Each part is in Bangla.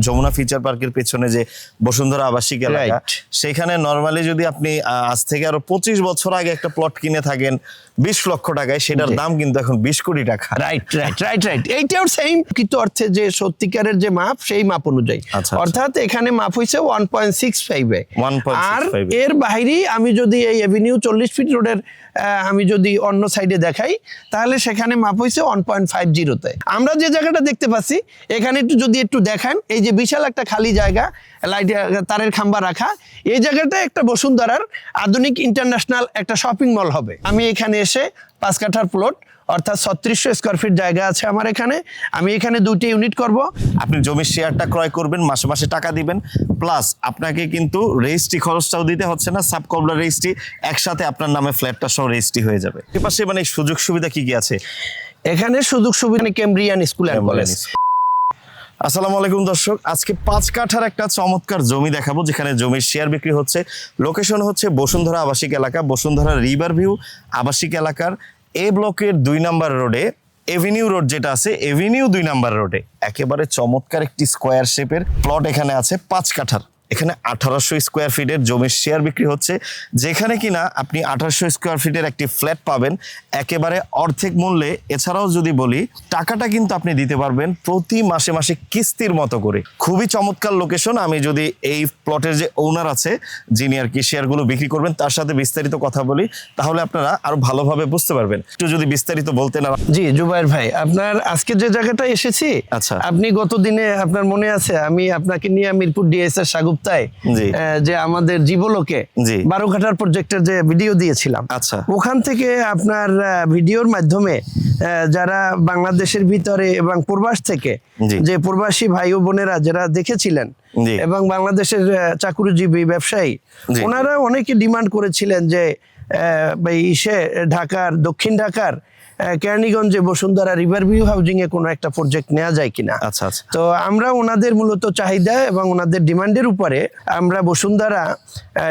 যমুনা ফিচার পার্কের পেছনে যে বসুন্ধরা আবাসিক এলাকা সেখানে নর্মালি যদি আপনি আজ থেকে আরও পঁচিশ বছর আগে একটা প্লট কিনে থাকেন বিশ লক্ষ টাকায় সেটার দাম কিন্তু এখন বিশ কোটি টাকা। রাইট রাইট রাইট রাইট এইটাও সেম কিন্তু অর্থে যে সত্যিকারের যে মাপ সেই মাপ অনুযায়ী। আচ্ছা, আচ্ছা। অর্থাৎ এখানে মাপ হয়েছে ওয়ান পয়েন্ট সিক্স ফাইভে 1.65 আর এর বাইরেই আমি যদি এই এভিনিউ চল্লিশ ফিট রোডের আমি যদি অন্য সাইডে দেখাই, তাহলে সেখানে মাপ হয়েছে ওয়ান পয়েন্ট ফাইভ জিরোতে আমরা যে জায়গাটা দেখতে পাচ্ছি, এখানে একটু যদি একটু দেখেন, এই যে বিশাল একটা খালি জায়গা লাইট তারের খাম্বা রাখা, এই জায়গাটা একটা বসুন্ধরার আধুনিক ইন্টারন্যাশনাল একটা শপিং মল হবে। আমি এখানে এসে পাঁচ কাঠার প্লট অর্থাৎ ছত্রিশশো স্কোয়ার ফিট জায়গা আছে আমার এখানে। আমি এখানে দুটি ইউনিট করব। আপনি জমির শেয়ারটা ক্রয় করবেন মাসে মাসে টাকা দিবেন। প্লাস আপনাকে কিন্তু রেজিস্ট্রি খরচটাও দিতে হচ্ছে না। সাব কবলা রেজিস্ট্রি একসাথে আপনার নামে ফ্ল্যাটটা সহ রেজিস্ট্রি হয়ে যাবে। এপাশে মানে সুযোগ সুবিধা কি কি আছে? এখানে সুযোগ সুবিধা কেমব্রিয়ান স্কুল অ্যান্ড কলেজ আসসালামু আলাইকুম দর্শক আজকে পাঁচ কাঠার একটা চমৎকার জমি দেখাবো যেখানে জমির শেয়ার বিক্রি হচ্ছে। লোকেশন হচ্ছে বসুন্ধরা আবাসিক এলাকা বসুন্ধরা রিভার ভিউ আবাসিক এলাকার। এ ব্লকের দুই নাম্বার রোডে এভিনিউ রোড যেটা আছে এভিনিউ দুই নাম্বার রোডে একেবারে চমৎকার একটি স্কোয়ার শেপের প্লট এখানে আছে পাঁচ কাঠার। এখানে আঠারোশো স্কোয়ার ফিটের জমির শেয়ার বিক্রি হচ্ছে যেখানে কিনা আপনি আঠারোশো স্কোয়ার ফিটের একটি ফ্ল্যাট পাবেন। একেবারে অর্ধেক মূল্যে। এছাড়াও যদি বলি টাকাটা কিন্তু আপনি দিতে পারবেন প্রতি মাসে মাসে কিস্তির মতো করে। খুবই চমৎকার লোকেশন আমি যদি এই প্লটের যে ওনার আছে যিনি আর কি শেয়ারগুলো বিক্রি করবেন তার সাথে বিস্তারিত কথা বলি তাহলে আপনারা আরও ভালোভাবে বুঝতে পারবেন। একটু যদি বিস্তারিত বলতেন আর জি জুবাইর ভাই আপনার আজকে যে জায়গাটা এসেছি আচ্ছা। আপনি গত দিনে আপনার মনে আছে আমি আপনাকে নিয়ে মিরপুর ডিএস এর সাগুপ্তায় যে আমাদের জীবলোকে জি। বারো ঘাটার প্রজেক্টের যে ভিডিও দিয়েছিলাম আচ্ছা। ওখান থেকে আপনার ভিডিওর মাধ্যমে যারা বাংলাদেশের ভিতরে এবং প্রবাস থেকে যে প্রবাসী ভাই ও বোনেরা যারা দেখেছিলেন এবং বাংলাদেশের চাকুরিজীবী ব্যবসায়ী ওনারা অনেকে ডিমান্ড করেছিলেন যে আহ, ইসে ঢাকার দক্ষিণ ঢাকার কেরানীগঞ্জে বসুন্ধরা রিভার ভিউ হাউজিং এ কোনো একটা প্রজেক্ট নেওয়া যায় কিনা? আচ্ছা আচ্ছা। তো আমরা ওনাদের মূলত চাহিদা এবং ওনাদের ডিমান্ডের উপরে আমরা বসুন্ধরা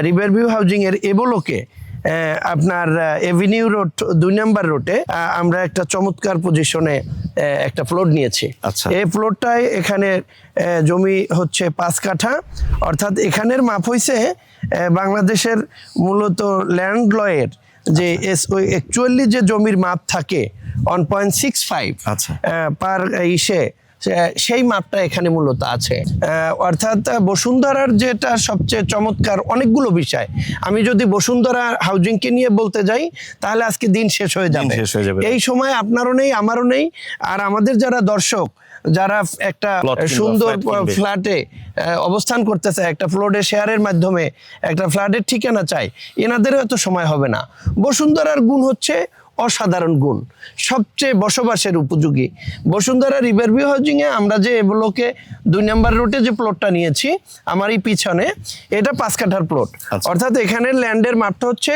রিভার ভিউ হাউজিং এর এবলোকে আপনার এভিনিউ রোড দুই নাম্বার রোডে আমরা একটা চমৎকার পজিশনে একটা প্লট নিয়েছি। আচ্ছা। এই প্লটটায় এখানে জমি হচ্ছে পাঁচ কাঠা। অর্থাৎ এখানের মাপ হয়েছে বাংলাদেশের মূলত ল্যান্ড লয়ের যে এস ওই একচুয়ালি যে জমির মাপ থাকে ওয়ান পয়েন্ট সিক্স ফাইভ আচ্ছা। পার ইসে সেই মাপটা এখানে মূলত আছে। অর্থাৎ বসুন্ধরার যেটা সবচেয়ে চমৎকার অনেকগুলো বিষয়। আমি যদি বসুন্ধরা হাউজিংকে নিয়ে বলতে যাই তাহলে আজকে দিন শেষ হয়ে যাবে। শেষ হয়ে যাবে। এই সময় আপনারও নেই আমারও নেই। আর আমাদের যারা দর্শক যারা একটা সুন্দর ফ্ল্যাটে অবস্থান করতেছে একটা ফ্লোরে শেয়ারের মাধ্যমে একটা ফ্ল্যাটের ঠিকানা চাই এনাদেরও এত সময় হবে না। বসুন্ধরার গুণ হচ্ছে অসাধারণ গুণ। সবচেয়ে বসবাসের উপযোগী। বসুন্ধরা রিভারভিউ হাউজিংয়ে আমরা যে এগুলোকে দুই নাম্বার রোডে যে প্লটটা নিয়েছি আমার এই পিছনে এটা পাঁচ কাঠার প্লট আচ্ছা। অর্থাৎ এখানে ল্যান্ডের মাপটা হচ্ছে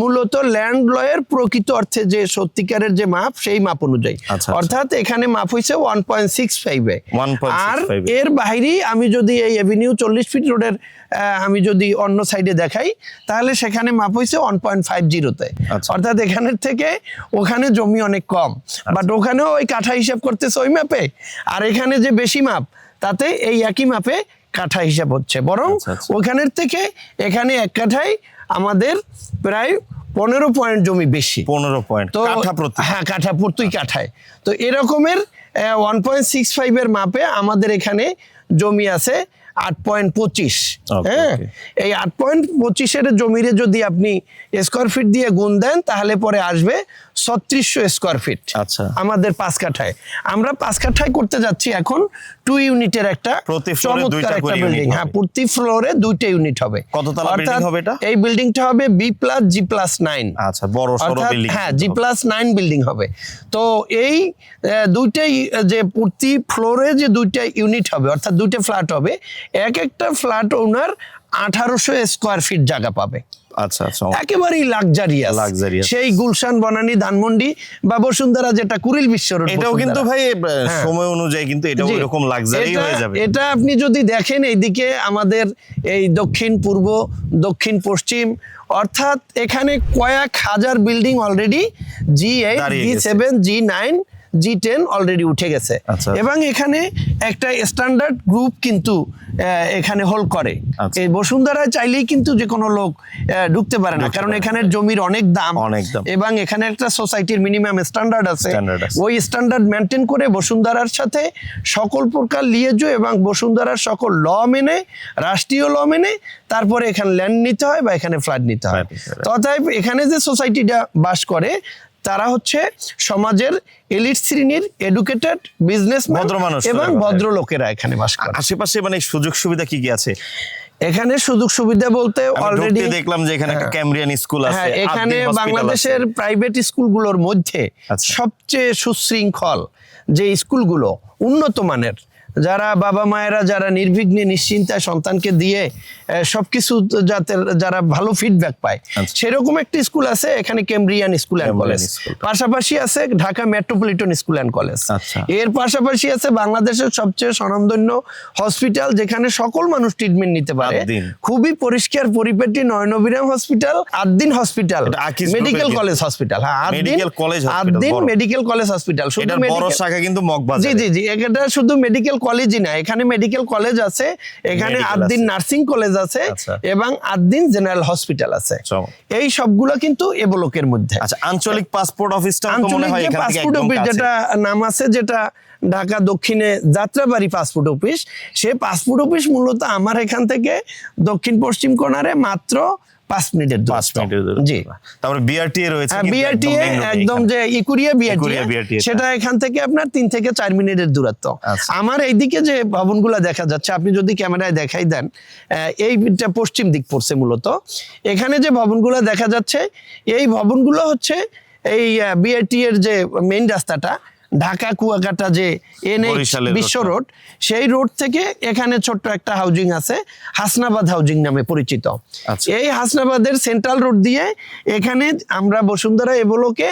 মূলত ল্যান্ড লয়ের প্রকৃত অর্থে যে সত্যিকারের যে মাপ সেই মাপ অনুযায়ী। আচ্ছা, আচ্ছা। অর্থাৎ এখানে মাপ হয়েছে ওয়ান পয়েন্ট সিক্স ফাইভে 1.65 আর এর বাইরেই আমি যদি এই এভিনিউ চল্লিশ ফিট রোডের আমি যদি অন্য সাইডে দেখাই তাহলে সেখানে মাপ হয়েছে ওয়ান পয়েন্ট ফাইভ জিরোতে। অর্থাৎ এখানের থেকে ওখানে জমি অনেক কম। বাট ওখানেও ওই কাঠা হিসাব করতেছে ওই মাপে। আর এখানে যে বেশি মাপ তাতে এই একই মাপে কাঠা হিসাব হচ্ছে। বরং আচ্ছা, আচ্ছা। ওখানের থেকে এখানে এক কাঠায় আমাদের প্রায় পনেরো পয়েন্ট জমি বেশি। পনেরো পয়েন্ট তো হ্যাঁ কাঠা প্রতি কাঠায় তো এরকমের ওয়ান পয়েন্ট সিক্স ফাইভের মাপে আমাদের এখানে জমি আছে। আট পয়েন্ট পঁচিশ। হ্যাঁ? এই আট পয়েন্ট পঁচিশের জমিরে যদি আপনি স্কোয়ার ফিট দিয়ে গুণ দেন তাহলে পরে আসবে ছত্রিশশো স্কোয়ার ফিট আচ্ছা। আমাদের পাঁচ কাঠায়। আমরা পাঁচ কাঠায় করতে যাচ্ছি এখন টু ইউনিটের একটা চমৎকার একটা বিল্ডিং হ্যাঁ প্রতি ফ্লোরে দুইটা ইউনিট হবে। কততলা অর্থাৎ হবে এটা? এই বিল্ডিংটা হবে B plus G plus nine আচ্ছা বড় সড়ো বিল্ডিং হ্যাঁ জি প্লাস নাইন বিল্ডিং হবে। তো এই দুইটাই যে প্রতি ফ্লোরে যে দুইটা ইউনিট হবে অর্থাৎ দুইটা ফ্ল্যাট হবে এক একটা ফ্ল্যাট ওনার আঠারোশো স্কোয়ার ফিট জায়গা পাবে। আচ্ছা আচ্ছা একেবারেই লাক্সারিয়াস। সেই গুলশান বনানী ধানমন্ডি বা বসুন্ধরা যেটা বিশ্ব এটাও কিন্তু ভাই সময় অনুযায়ী কিন্তু এটাও এরকম লাক্সারি এটা- হয়ে যাবে। এটা আপনি যদি দেখেন এইদিকে আমাদের এই দক্ষিণ পূর্ব দক্ষিণ পশ্চিম অর্থাৎ এখানে কয়েক হাজার building already G eight G seven G nine G ten already উঠে গেছে। আচ্ছা। এবং এখানে একটা স্ট্যান্ডার্ড গ্রুপ কিন্তু এখানে হোল করে আচ্ছা। এই বসুন্ধরা চাইলেই কিন্তু যে কোনো লোক ঢুকতে পারে না কারণ পারে না। এখানে জমির অনেক দাম অনেক দাম। এবং এখানে একটা সোসাইটির মিনিমাম স্ট্যান্ডার্ড আছে। ওই স্ট্যান্ডার্ড মেনটেন করে বসুন্ধরার সাথে সকল প্রকার লিয়েজো এবং বসুন্ধরার সকল ল মেনে রাষ্ট্রীয় ল মেনে তারপরে এখানে ল্যান্ড নিতে হয় বা এখানে ফ্ল্যাট নিতে হয়। তথায় এখানে যে সোসাইটিটা বাস করে তারা হচ্ছে সমাজের এলিট শ্রেণির এডুকেটেড বিজনেস ভদ্র মানুষ এবং তারা বলে। ভদ্র লোকেরা এখানে বাস করে আশেপাশে মানে সুযোগ সুবিধা কি কি আছে এখানে সুযোগ সুবিধা বলতে অলরেডি দেখলাম যে এখানে একটা ক্যামরিয়ান স্কুল আছে হ্যাঁ এখানে বাংলাদেশের প্রাইভেট স্কুলগুলোর মধ্যে আচ্ছা। সবচেয়ে সুশৃঙ্খল যে স্কুলগুলো উন্নত মানের যারা বাবা মায়েরা যারা নির্বিঘ্নে নিশ্চিন্তায় সন্তানকে দিয়ে সবকিছু যাতে যারা ভালো ফিডব্যাক পায়। আচ্ছা। সেরকম একটা স্কুল আছে এখানে কেমব্রিয়ান স্কুল অ্যান্ড কলেজ পাশাপাশি আছে Dhaka metropolitan school and college. এর পাশাপাশি আছে বাংলাদেশের সবচেয়ে স্বনামধন্য হসপিটাল যেখানে সকল মানুষ ট্রিটমেন্ট নিতে পারে। খুবই পরিষ্কার পরিপাটি নয়নবিরাম hospital Addin hospital medical college hospital হ্যাঁ Addin Addin medical college hospital শুধু বড় শাখা কিন্তু জি জি জি এটা শুধু মেডিকেল কলেজই না এখানে মেডিকেল কলেজ আছে এখানে আদ্দিন নার্সিং কলেজ আছে আচ্ছা। এবং আদ্দিন জেনারেল হসপিটাল আছে। এই সবগুলো কিন্তু এ ব্লকের মধ্যে। আচ্ছা আঞ্চলিক পাসপোর্ট অফিসটা মনে আঞ্চলিক হয় এখান থেকে পাসপোর্ট অফিস যেটা নাম আছে যেটা ঢাকা দক্ষিণে যাত্রাবাড়ি পাসপোর্ট অফিস সে পাসপোর্ট অফিস মূলত আমার এখান থেকে দক্ষিণ পশ্চিম কোণারে মাত্র পাঁচ মিনিটের পাঁচ মিনিটের জি। তারপরে বিআরটিএ রয়েছে road এ একদম যে ইকুরিয়া BRTA সেটা এখান থেকে আপনার তিন থেকে চার মিনিটের দূরত্ব। আচ্ছা। আমার এইদিকে যে ভবনগুলো দেখা যাচ্ছে আপনি যদি ক্যামেরায় দেখাই দেন আহ, এইটা পশ্চিম দিক পড়ছে মূলত। এখানে যে ভবনগুলো দেখা যাচ্ছে এই ভবনগুলো হচ্ছে এই বিআরটি এর যে মেইন রাস্তাটা ঢাকা কুয়াকাটা যে এনএইচ বিশ্ব রোড সেই রোড থেকে এখানে ছোট্ট একটা হাউজিং আছে হাসনাবাদ হাউজিং নামে পরিচিত। আচ্ছা। এই হাসনাবাদের সেন্ট্রাল রোড দিয়ে এখানে আমরা বসুন্ধরা এবলোকে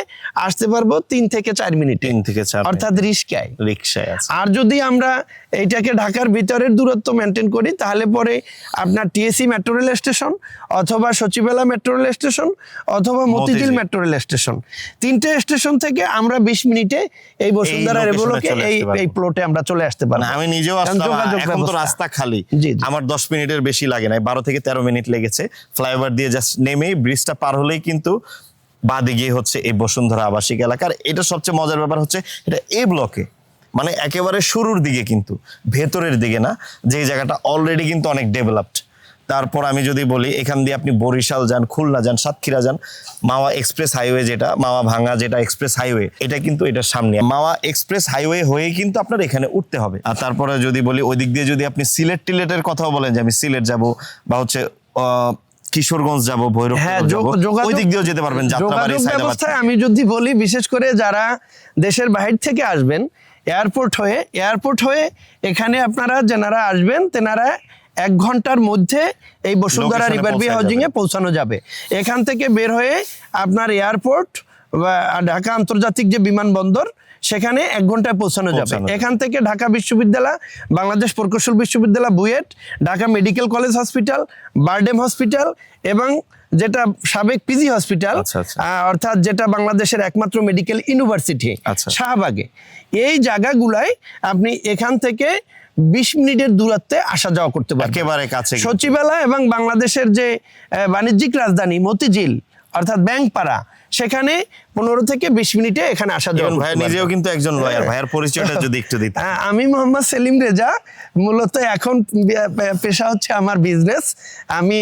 আসতে পারব তিন থেকে চার মিনিটে। তিন থেকে চার অর্থাৎ রিস্কায় রিক্সায় আর যদি আমরা এইটাকে ঢাকার ভিতরের দূরত্ব মেনটেন করি তাহলে পরে আপনার টিএসসি মেট্রো রেল স্টেশন অথবা সচিবালয় মেট্রো রেল স্টেশন অথবা Motijheel Motijheel. Metro rail station তিনটে স্টেশন থেকে আমরা বিশ মিনিটে এই location-এ এই এই প্লটে আমরা চলে আসতে মানে আমি নিজেও আসলাম এখন তো রাস্তা খালি। আমার দশ মিনিটের বেশি লাগে না বারো থেকে তেরো মিনিট লেগেছে। ফ্লাইওভার দিয়ে জাস্ট নেমেই ব্রিজটা পার হলেই কিন্তু বাদে গিয়ে হচ্ছে এই বসুন্ধরা আবাসিক এলাকার। এটা সবচেয়ে মজার ব্যাপার হচ্ছে এটা এ ব্লকে মানে একেবারে শুরুর দিকে কিন্তু ভেতরের দিকে না যে জায়গাটা অলরেডি কিন্তু অনেক ডেভেলপড তারপর আমি যদি বলি এখান দিয়ে আপনি বরিশাল যান খুলনা যান সাতক্ষীরা যান মাওয়া এক্সপ্রেস হাইওয়ে যেটা মাওয়া ভাঙা যেটা এক্সপ্রেস হাইওয়ে এটা কিন্তু এটার সামনে। মাওয়া এক্সপ্রেস হাইওয়ে হয়ে কিন্তু আপনার এখানে উঠতে হবে। আর তারপরে যদি বলি ওই দিক দিয়ে যদি আপনি সিলেট টিলেটের কথাও বলেন যে আমি সিলেট যাব বা হচ্ছে কিশোরগঞ্জ যাব ভৈরব হ্যাঁ ওই দিক দিয়েও যেতে পারবেন যাত্রাবাড়ি ব্যবস্থায় আমি যদি বলি বিশেষ করে যারা দেশের বাহির থেকে আসবেন এয়ারপোর্ট হয়ে এয়ারপোর্ট হয়ে এখানে আপনারা যেনারা আসবেন তেনারা এক ঘণ্টার মধ্যে এই বসুন্ধরা Location-এ রিভার বি হাউজিং এ পৌঁছানো যাবে। এখান থেকে বের হয়ে আপনার এয়ারপোর্ট বা ঢাকা আন্তর্জাতিক যে বিমানবন্দর সেখানে এক ঘন্টায় পৌঁছানো যাবে। এখান থেকে ঢাকা বিশ্ববিদ্যালয় বাংলাদেশ প্রকৌশল বিশ্ববিদ্যালয় BUET Dhaka medical college hospital BIRDEM hospital এবং যেটা সাবেক পিজি হসপিটাল আচ্ছা, আচ্ছা। অর্থাৎ যেটা বাংলাদেশের একমাত্র মেডিকেল ইউনিভার্সিটি আচ্ছা। শাহবাগে। এই জায়গাগুলাই আপনি এখান থেকে বিশ মিনিটের দূরত্বে আসা যাওয়া করতে পারবেন একেবারে কাছে। সচিবালয় এবং বাংলাদেশের যে বাণিজ্যিক রাজধানী মতিঝিল অর্থাৎ ব্যাংকপাড়া সেখানে পনেরো থেকে বিশ মিনিটে এখানে আসা যাওয়া ভাই নিজেও কিন্তু একজন লয়ার ভাইয়ের পরিচয়টা যদি একটু দিতে আহ, আমি মোহাম্মদ সেলিম রেজা মূলত এখন পেশা হচ্ছে আমার বিজনেস আমি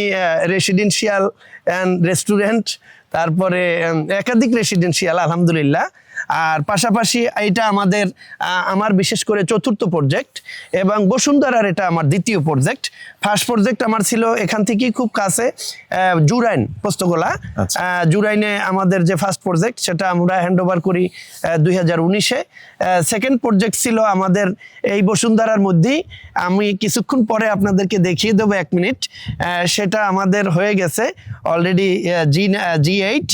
রেসিডেন্সিয়াল অ্যান্ড রেস্টুরেন্ট তারপরে একাধিক রেসিডেন্সিয়াল আলহামদুলিল্লাহ। আর পাশাপাশি এটা আমাদের আমার বিশেষ করে চতুর্থ প্রজেক্ট এবং বসুন্ধরার এটা আমার দ্বিতীয় প্রজেক্ট ফার্স্ট প্রজেক্ট আমার ছিল এখান থেকেই খুব কাছে জুরাইন পোস্তগোলা। আচ্ছা। জুরাইনে আমাদের যে ফার্স্ট প্রজেক্ট সেটা আমরা হ্যান্ড ওভার করি দুই হাজার উনিশে। সেকেন্ড প্রজেক্ট ছিল আমাদের এই বসুন্ধরার মধ্যেই। আমি কিছুক্ষণ পরে আপনাদেরকে দেখিয়ে দেবো এক মিনিট। সেটা আমাদের হয়ে গেছে অলরেডি জি জি এইট।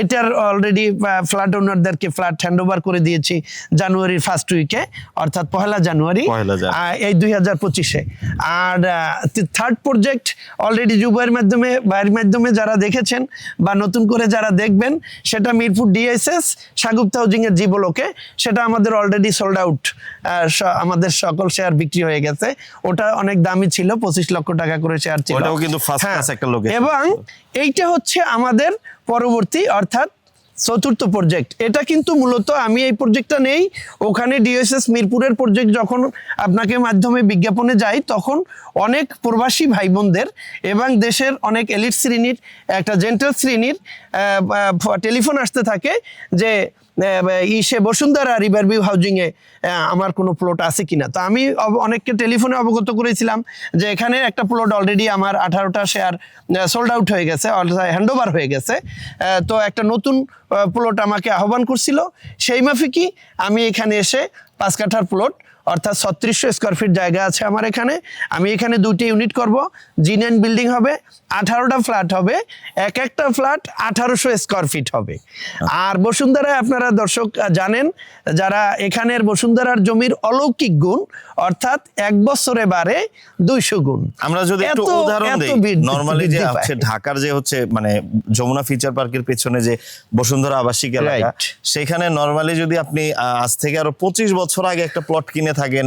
এটার অলরেডি ফ্ল্যাট ওনারদেরকে ফ্ল্যাট হ্যান্ড ওভার করে দিয়েছি জানুয়ারির ফার্স্ট উইকে অর্থাৎ পহেলা জানুয়ারি এই দুই হাজার পঁচিশে। আর থার্ড প্রজেক্ট অলরেডি যুবের মাধ্যমে বাইরের মাধ্যমে যারা দেখেছেন বা নতুন করে যারা দেখবেন সেটা মিরপুর ডিএসএস সাগুপ্তা হাউজিং এর জীবলোকে সেটা আমাদের অলরেডি সোল্ড আউট আমাদের সকল শেয়ার বিক্রি হয়ে গেছে। ওটা অনেক দামি ছিল পঁচিশ লক্ষ টাকা করে শেয়ার ছিল। ওটাও কিন্তু first হ্যাঁ, এবং এইটা হচ্ছে আমাদের পরবর্তী অর্থাৎ চতুর্থ প্রজেক্ট এটা কিন্তু মূলত আমি এই প্রজেক্টটা নেই। ওখানে ডিএসএস মিরপুরের প্রজেক্ট যখন আপনাকে মাধ্যমে বিজ্ঞাপনে যাই, তখন অনেক প্রবাসী ভাই বোনদের এবং দেশের অনেক এলিট শ্রেণির, একটা জেন্টাল শ্রেণির টেলিফোন আসতে থাকে যে ইসে বসুন্ধরা রিভার ভিউ হাউজিংয়ে আমার কোনো প্লট আছে কিনা? তো আমি অনেককে টেলিফোনে অবগত করেছিলাম যে এখানে একটা প্লট অলরেডি আমার আঠারোটা শেয়ার সোল্ড আউট হয়ে গেছে হ্যান্ড ওভার হয়ে গেছে। তো একটা নতুন প্লট আমাকে আহ্বান করছিল। সেই মাফিকই আমি এখানে এসে পাঁচ কাঠার প্লট অর্থাৎ ছত্রিশশো স্কোয়ার ফিট জায়গা আছে আমার এখানে। আমি এখানে দুটি ইউনিট করব জিনেন বিল্ডিং হবে আঠারোটা ফ্ল্যাট হবে এক একটা ফ্ল্যাট আঠারোশো স্কোয়ার ফিট হবে। আর বসুন্ধরায় আপনারা দর্শক জানেন যারা এখানের বসুন্ধরার জমির অলৌকিক গুণ অর্থাৎ এক বছরে বাড়ে দুইশো গুণ। আমরা যদি একটু উদাহরণ দিই নরমালি যে হচ্ছে ঢাকার যে হচ্ছে মানে যমুনা ফিচার পার্কের পেছনে যে বসুন্ধরা আবাসিক এলাকা সেখানে নরমালি যদি আপনি আজ থেকে আরও পঁচিশ বছর আগে একটা প্লট কিনে থাকেন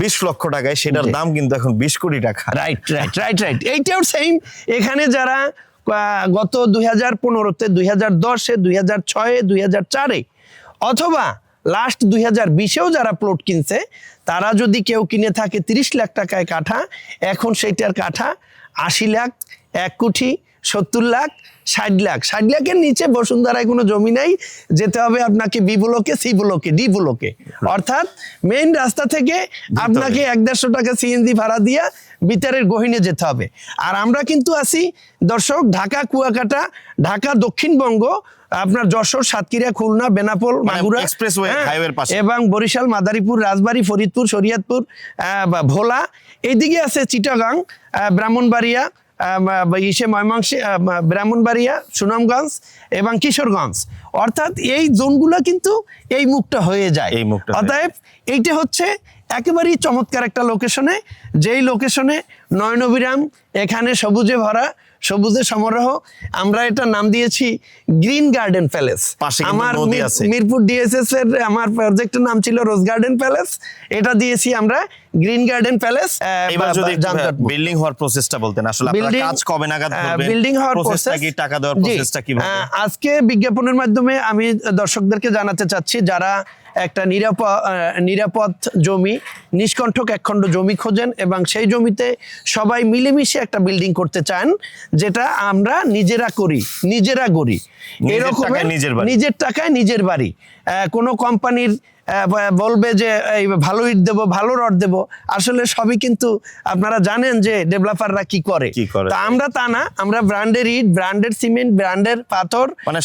বিশ লক্ষ টাকায় সেটার দাম কিন্তু এখন বিশ কোটি টাকা। রাইট রাইট রাইট রাইট এইটাও সেম এখানে যারা গত দুই হাজার পনেরোতে দুই হাজার দশে দুই হাজার ছয়ে দুই হাজার চারে অথবা লাস্ট দুই হাজার বিশেও যারা প্লট কিনছে তারা যদি কেউ কিনে থাকে তিরিশ লাখ টাকায় কাঠা এখন সেইটার কাঠা আশি লাখ এক কোটি সত্তর লাখ ষাট লাখ। ষাট লাখের নিচে বসুন্ধরায় কোনো জমি নাই যেতে হবে আপনাকে বি ব্লকে সি ব্লকে ডি ব্লকে। অর্থাৎ মেইন রাস্তা থেকে আপনাকে এক দেড়শো টাকা সিএনজি ভাড়া দিয়া ভিতরের গহিনে যেতে হবে। আর আমরা কিন্তু আছি দর্শক ঢাকা কুয়াকাটা ঢাকা দক্ষিণবঙ্গ আপনার যশোর সাতক্ষীরা খুলনা বেনাপোল মাগুরা expressway, হ্যাঁ, পাশে। এবং বরিশাল মাদারীপুর রাজবাড়ী ফরিদপুর শরীয়তপুর ভোলা। এইদিকে আছে চিটাগাং ব্রাহ্মণবাড়িয়া ইসে ময়মাংসী ব্রাহ্মণবাড়িয়া সুনামগঞ্জ এবং কিশোরগঞ্জ। অর্থাৎ এই জোনগুলো কিন্তু এই মুখটা হয়ে যায়। এই মুখটা অতএব এইটা হচ্ছে একেবারেই চমৎকার একটা লোকেশনে যেই লোকেশনে নয়নবিরাম এখানে সবুজে ভরা সবুজে সমারোহ। আমরা এটা নাম দিয়েছি গ্রিন গার্ডেন প্যালেস পাশে আমার। মিরপুর ডিএসএস এর আমার প্রজেক্টের নাম ছিল রোজ গার্ডেন প্যালেস এটা দিয়েছি আমরা গ্রিন গার্ডেন প্যালেস এবার যদি বিল্ডিং হওয়ার প্রসেসটা বলতেন আসলে আপনারা কাজ কবে নাগাদ করবেন? বিল্ডিং হওয়ার প্রসেসটা কি টাকা দেওয়ার প্রসেসটা কীভাবে? আজকে বিজ্ঞাপনের মাধ্যমে আমি দর্শকদেরকে জানাতে চাচ্ছি যারা একটা নিরাপদ নিরাপদ জমি নিষ্কণ্ঠক একখণ্ড জমি খোঁজেন এবং সেই জমিতে সবাই মিলেমিশে একটা বিল্ডিং করতে চান যেটা আমরা নিজেরা করি নিজেরা গড়ি। নিজের টাকায় নিজের টাকায় নিজের বাড়ি। কোনো কোম্পানির বলবে যে এই ভালো ইট দেবো ভালো রড দেবো আসলে সবই কিন্তু আপনারা জানেন যে ডেভেলপাররা কি করে। কি করে। তা আমরা তা না আমরা ব্র্যান্ডের ইট ব্র্যান্ডের সিমেন্ট ব্র্যান্ডের পাথর মানে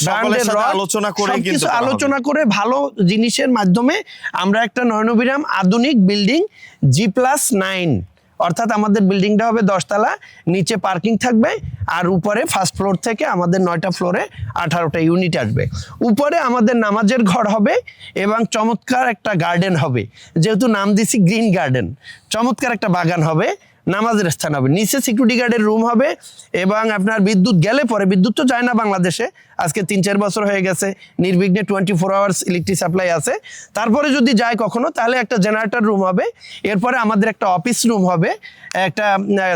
রড, আলোচনা সবকিছু কিন্তু আলোচনা করে ভালো জিনিসের মাধ্যমে আমরা একটা নয়নবিরাম আধুনিক বিল্ডিং জি প্লাস নাইন অর্থাৎ আমাদের বিল্ডিংটা হবে দশতলা, নিচে পার্কিং থাকবে আর উপরে ফার্স্ট ফ্লোর থেকে আমাদের নয়টা ফ্লোরে আঠারোটা ইউনিট আসবে। উপরে আমাদের নামাজের ঘর হবে এবং চমৎকার একটা গার্ডেন হবে। যেহেতু নাম দিছি গ্রিন গার্ডেন চমৎকার একটা বাগান হবে। নামাজের স্থান হবে। নিচে সিকিউরিটি গার্ডের রুম হবে এবং আপনার বিদ্যুৎ গেলে পরে বিদ্যুৎ তো যায় না বাংলাদেশে। আজকে তিন চার বছর হয়ে গেছে, নির্বিঘ্নে twenty four hours electric supply আছে। তারপরে যদি যায় কখনো, তাহলে একটা জেনারেটর রুম হবে। এরপরে আমাদের একটা অফিস রুম হবে, একটা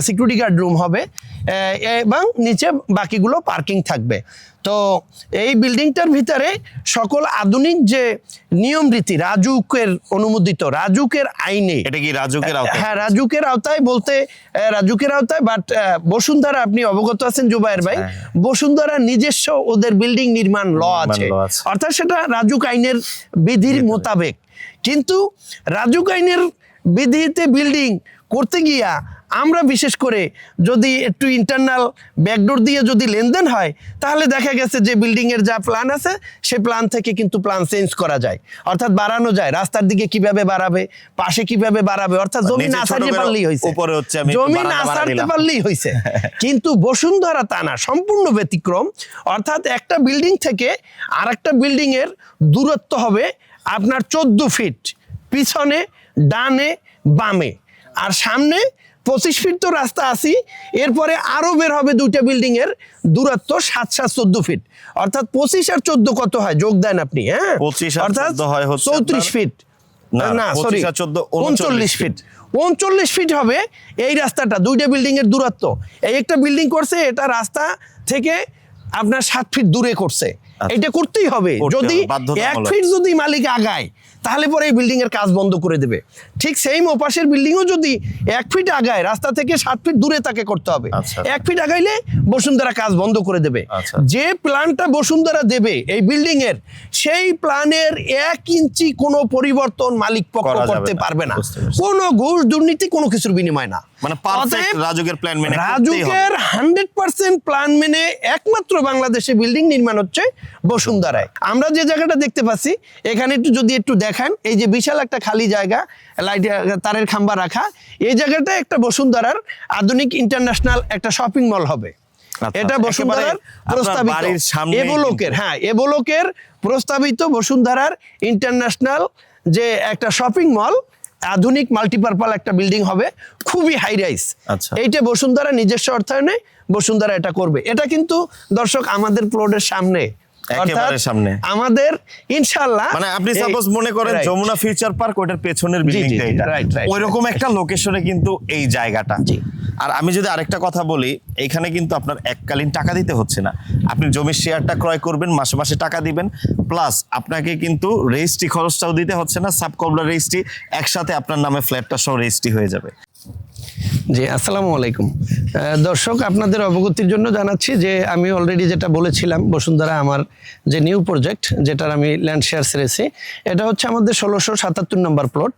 সিকিউরিটি গার্ড রুম হবে এবং নিচে বাকিগুলো পার্কিং থাকবে। তো এই বিল্ডিংটার ভিতরে সকল আধুনিক যে নিয়ম রীতি রাজুকের অনুমোদিত রাজুকের আইনে। এটা কি রাজুকের আওতায়? হ্যাঁ রাজুকের আওতায় বলতে রাজুকের আওতায় বাট বসুন্ধরা আপনি অবগত আছেন জুবাইর ভাই। হ্যাঁ। বসুন্ধরা নিজস্ব ওদের বিল্ডিং নির্মাণ ল আছে। অর্থাৎ সেটা রাজুক আইনের বিধির মোতাবেক। কিন্তু রাজুক আইনের বিধিতে বিল্ডিং করতে গিয়া আমরা বিশেষ করে যদি একটু ইন্টারনাল ব্যাকডোর দিয়ে যদি লেনদেন হয় তাহলে দেখা গেছে যে বিল্ডিং এর যা প্ল্যান আছে সে প্ল্যান থেকে কিন্তু প্ল্যান চেঞ্জ করা যায়। অর্থাৎ বাড়ানো যায়। রাস্তার দিকে কীভাবে বাড়াবে পাশে কীভাবে বাড়াবে অর্থাৎ জমি না ছাড়তে পারলেই হয়েছে। উপরে হচ্ছে আমি জমি না ছাড়তে পারলেই হয়েছে। কিন্তু বসুন্ধরা তা না সম্পূর্ণ ব্যতিক্রম। অর্থাৎ একটা বিল্ডিং থেকে আর একটা বিল্ডিং এর দূরত্ব হবে আপনার চোদ্দ ফিট পিছনে ডানে বামে। আর সামনে পঁচিশ ফিট তো রাস্তা আছি এরপরে আরও বের হবে দুইটা বিল্ডিং এর দূরত্ব সাত সাত চোদ্দ ফিট অর্থাৎ পঁচিশ আর চোদ্দ কত হয়? যোগ দেন আপনি হ্যাঁ? 25 আর 14 হয় হচ্ছে চৌত্রিশ ফিট না, না 25 সরি আর 14 উনচল্লিশ ফিট উনচল্লিশ ফিট হবে এই রাস্তাটা দুইটা বিল্ডিং এর দূরত্ব। এই একটা বিল্ডিং করছে এটা রাস্তা থেকে আপনার সাত ফিট দূরে করছে। এটা করতেই হবে। যদি এক ফিট যদি মালিক আগায় তাহলে পরে এই বিল্ডিং এর কাজ বন্ধ করে দেবে। ঠিক সেই ওপাশের বিল্ডিংও যদি এক ফিট আগায় রাস্তা থেকে সাত ফিট দূরে তাকে করতে হবে। আচ্ছা। এক ফিট আগাইলে বসুন্ধরা কাজ বন্ধ করে দেবে। আচ্ছা। যে প্ল্যানটা বসুন্ধরা দেবে এই বিল্ডিং এর সেই প্ল্যানের এক ইঞ্চি কোনো পরিবর্তন মালিক পক্ষ করতে পারবে না। কোনো ঘুষ দুর্নীতি কোনো কিছুর বিনিময় না। মানে পারফেক্ট রাজুকের প্ল্যান মেনে রাজুকের হান্ড্রেড পার্সেন্ট প্ল্যান মেনে একমাত্র বাংলাদেশে বিল্ডিং নির্মাণ হচ্ছে বসুন্ধরায় আমরা যে জায়গাটা দেখতে পাচ্ছি এখানে একটু যদি একটু দেখান এই যে বিশাল একটা খালি জায়গা লাইট তারের খাম্বা রাখা এই জায়গাটা একটা বসুন্ধরার আধুনিক ইন্টারন্যাশনাল একটা শপিং মল হবে। আচ্ছা, এটা একেবারে বসুন্ধরার প্রস্তাবিত। এবলোকের হ্যাঁ এবলোকের প্রস্তাবিত বসুন্ধরার ইন্টারন্যাশনাল যে একটা শপিং মল আধুনিক মাল্টিপারপাল একটা বিল্ডিং হবে খুবই হাই রাইস আচ্ছা। এইটা বসুন্ধরা নিজস্ব অর্থায়নে বসুন্ধরা এটা করবে। এটা কিন্তু দর্শক আমাদের প্লটের সামনে। একেবারে সামনে। আমাদের ইনশাল্লাহ মানে আপনি এই- সাপোজ মনে করেন যমুনা ফিউচার পার্ক ওটার পেছনের বিল্ডিংটা এটা। right, right, ওইরকম একটা লোকেশনে কিন্তু এই জায়গাটা। আর আমি যদি আরেকটা কথা বলি এইখানে কিন্তু আপনার এককালীন টাকা দিতে হচ্ছে না। আপনি জমির শেয়ারটা ক্রয় করবেন মাসে মাসে টাকা দিবেন। প্লাস আপনাকে কিন্তু রেজিস্ট্রি খরচটাও দিতে হচ্ছে না। সাব কবলার রেজিস্ট্রি একসাথে আপনার নামে ফ্ল্যাটটা সহ রেজিস্ট্রি হয়ে যাবে। জি আসসালামু আলাইকুম। দর্শক, আপনাদের অবগতির জন্য জানাচ্ছি যে আমি অলরেডি যেটা বলেছিলাম, বসুন্ধরা আমার যে নিউ প্রজেক্ট যেটার আমি ল্যান্ড শেয়ার সেরেছি এটা হচ্ছে আমাদের ষোলোশো সাতাত্তর নম্বর প্লট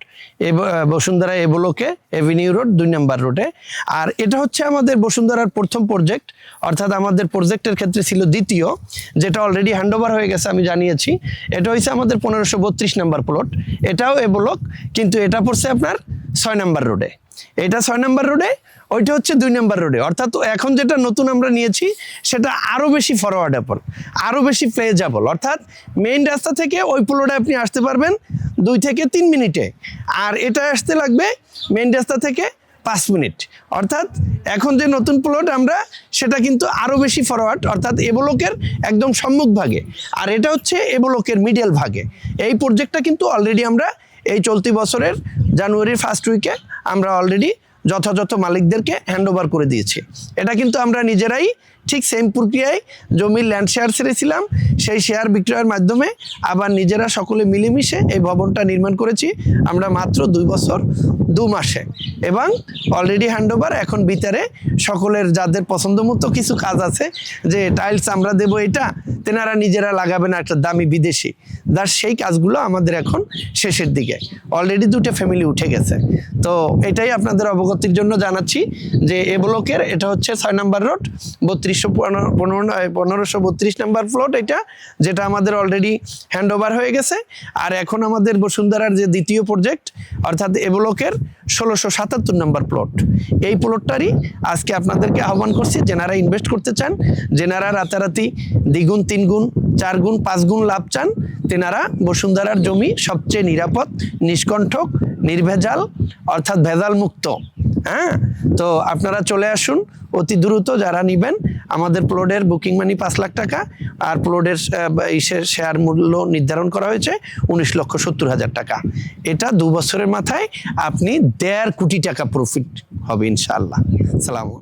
এ বসুন্ধরা এবলোকে এভিনিউ রোড দুই নম্বর রোডে আর এটা হচ্ছে আমাদের বসুন্ধরার প্রথম প্রজেক্ট অর্থাৎ আমাদের প্রজেক্টের ক্ষেত্রে ছিল দ্বিতীয়, যেটা অলরেডি হ্যান্ডওভার হয়ে গেছে, আমি জানিয়েছি। এটা হচ্ছে আমাদের পনেরোশো বত্রিশ নম্বর প্লট এটাও এবলোক কিন্তু এটা পড়ছে আপনার ছয় নম্বর রোডে এটা ছয় নম্বর রোডে, ওইটা হচ্ছে দুই নম্বর রোডে। অর্থাৎ এখন যেটা নতুন আমরা নিয়েছি, সেটা আরও বেশি ফরওয়ার্ডেবল আরও বেশি প্লেজেবল অর্থাৎ মেইন রাস্তা থেকে ওই প্লোটে আপনি আসতে পারবেন দুই থেকে তিন মিনিটে। আর এটা আসতে লাগবে মেইন রাস্তা থেকে পাঁচ মিনিট। অর্থাৎ এখন যে নতুন প্লট আমরা, সেটা কিন্তু আরও বেশি ফরওয়ার্ড অর্থাৎ এবলোকের একদম সম্মুখ ভাগে। আর এটা হচ্ছে এবলোকের মিডল ভাগে। এই প্রজেক্টটা কিন্তু অলরেডি আমরা এই চলতি বছরের জানুয়ারির ফার্স্ট উইকে আমরা অলরেডি যথাযথ মালিকদেরকে হ্যান্ডওভার করে দিয়েছি। এটা কিন্তু আমরা নিজেরাই ঠিক সেম প্রক্রিয়ায় জমির ল্যান্ড শেয়ার ছেড়েছিলাম। সেই শেয়ার বিক্রয়ের মাধ্যমে আবার নিজেরা সকলে মিলেমিশে এই ভবনটা নির্মাণ করেছি। আমরা মাত্র দুই বছর, দু মাসে। এবং অলরেডি হ্যান্ড ওভার এখন ভিতরে সকলের যাদের পছন্দ মতো কিছু কাজ আছে, যে টাইলস আমরা দেবো এটা, তেনারা নিজেরা লাগাবেন একটা দামি বিদেশি। যার সেই কাজগুলো আমাদের এখন শেষের দিকে। অলরেডি দুটো ফ্যামিলি উঠে গেছে। তো এটাই আপনাদের অবগতির জন্য জানাচ্ছি যে এ ব্লকের, এটা হচ্ছে ছয় নাম্বার রোড বত্রিশশো পনেরো, পনেরোশো বত্রিশ নাম্বার প্লট এটা, যেটা আমাদের অলরেডি হ্যান্ড ওভার হয়ে গেছে। আর এখন আমাদের বসুন্ধরার যে দ্বিতীয় প্রজেক্ট অর্থাৎ এ ব্লকের ষোলোশো সাতাত্তর নাম্বার প্লট এই প্লটটারই আজকে আপনাদেরকে আহ্বান করছি, যেনারা ইনভেস্ট করতে চান, যেনারা রাতারাতি দ্বিগুণ, তিনগুণ চার গুণ পাঁচ গুণ লাভ চান, তেনারা বসুন্ধরার জমি সবচেয়ে নিরাপদ, নিষ্কণ্ঠক, নির্ভেজাল, অর্থাৎ ভেজাল মুক্ত হ্যাঁ? তো আপনারা চলে আসুন, অতি দ্রুত যারা নিবেন। আমাদের প্লোডের বুকিং মানি পাঁচ লাখ টাকা আর প্লোডের ইসের শেয়ার মূল্য নির্ধারণ করা হয়েছে উনিশ লক্ষ সত্তর হাজার টাকা। এটা দু বছরের মাথায় আপনি দেড় কোটি টাকা প্রফিট হবে ইনশাআল্লাহ। সালাম আলাইকুম।